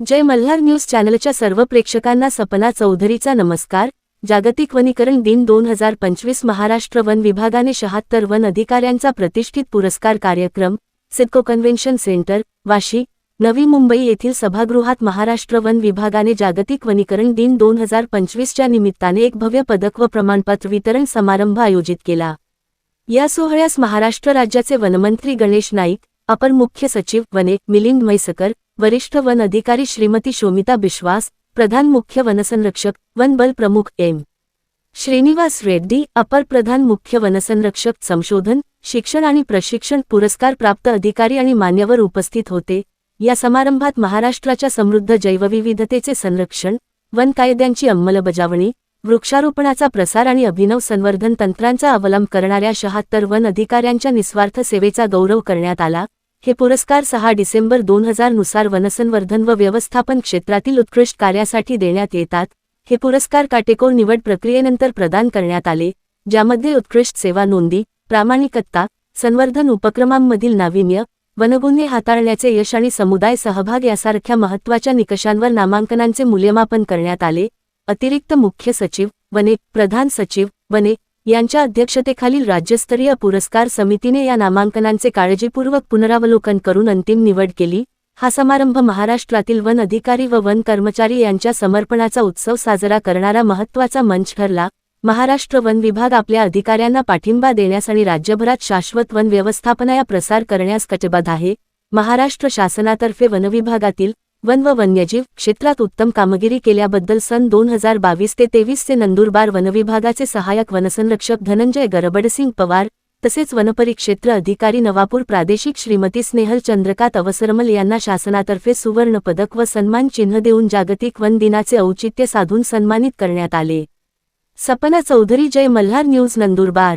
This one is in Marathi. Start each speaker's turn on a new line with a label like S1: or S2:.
S1: जय मल्हार न्यूज चॅनलच्या सर्व प्रेक्षकांना सपना चौधरीचा नमस्कार. जागतिक वनीकरण दिन दोन हजार पंचवीस महाराष्ट्र वन विभागाने शहात्तर वन अधिकाऱ्यांचा प्रतिष्ठित पुरस्कार कार्यक्रम सिडको कन्व्हेन्शन सेंटर वाशी नवी मुंबई येथील सभागृहात महाराष्ट्र वन विभागाने जागतिक वनीकरण दिन दोन हजार पंचवीसच्या निमित्ताने एक भव्य पदक व प्रमाणपत्र वितरण समारंभ आयोजित केला. या सोहळ्यास महाराष्ट्र राज्याचे वनमंत्री गणेश नाईक अपर मुख्य सचिव वने मिलिंद म्हैसकर वरिष्ठ वन अधिकारी श्रीमती शोमिता बिश्वास प्रधान मुख्य वनसंरक्षक वन बल प्रमुख एम. श्रीनिवास रेड्डी अपर प्रधान मुख्य वनसंरक्षक संशोधन शिक्षण आणि प्रशिक्षण पुरस्कार प्राप्त अधिकारी आणि मान्यवर उपस्थित होते. या समारंभात महाराष्ट्राच्या समृद्ध जैवविविधतेचे संरक्षण वन कायद्यांची अंमलबजावणी वृक्षारोपणाचा प्रसार आणि अभिनव संवर्धन तंत्रांचा अवलंब करणाऱ्या शहात्तर वन अधिकाऱ्यांच्या निस्वार्थ सेवेचा गौरव करण्यात आला. हे पुरस्कार सहा डिसेंबर दोन हजारनुसार वनसंवर्धन व व्यवस्थापन क्षेत्रातील उत्कृष्ट कार्यासाठी देण्यात येतात. हे पुरस्कार काटेकोर निवड प्रक्रियेनंतर प्रदान करण्यात आले ज्यामध्ये उत्कृष्ट सेवा नोंदी प्रामाणिकता संवर्धन उपक्रमांमधील नाविन्य वनगुन्हे हाताळण्याचे यश आणि समुदाय सहभाग यासारख्या महत्त्वाच्या निकषांवर नामांकनांचे मूल्यमापन करण्यात आले. अतिरिक्त मुख्य सचिव वने प्रधान सचिव वने यांच्या अध्यक्षतेखालील राज्यस्तरीय पुरस्कार समितीने या नामांकनांचे काळजीपूर्वक पुनरावलोकन करून अंतिम निवड केली. हा समारंभ महाराष्ट्रातील वन अधिकारी व वन कर्मचारी यांच्या समर्पणाचा उत्सव साजरा करणारा महत्त्वाचा मंच ठरला. महाराष्ट्र वन विभाग आपल्या अधिकाऱ्यांना पाठिंबा देण्यास आणि राज्यभरात शाश्वत वन व्यवस्थापनाया प्रसार करण्यास कटिबद्ध आहे. महाराष्ट्र शासनातर्फे वनविभागातील वन व वन्यजीव क्षेत्रात उत्तम कामगिरी केल्याबद्दल सन दोन हजार बावीस ते तेवीसचे नंदुरबार वनविभागाचे सहाय्यक वनसंरक्षक धनंजय गरबडसिंग पवार तसेच वनपरिक्षेत्र अधिकारी नवापूर प्रादेशिक श्रीमती स्नेहल चंद्रकात अवसरमल यांना शासनातर्फे सुवर्ण पदक व सन्मान चिन्ह देऊन जागतिक वन दिनाचे औचित्य साधून सन्मानित करण्यात आले. सपना चौधरी जय मल्हार न्यूज नंदुरबार.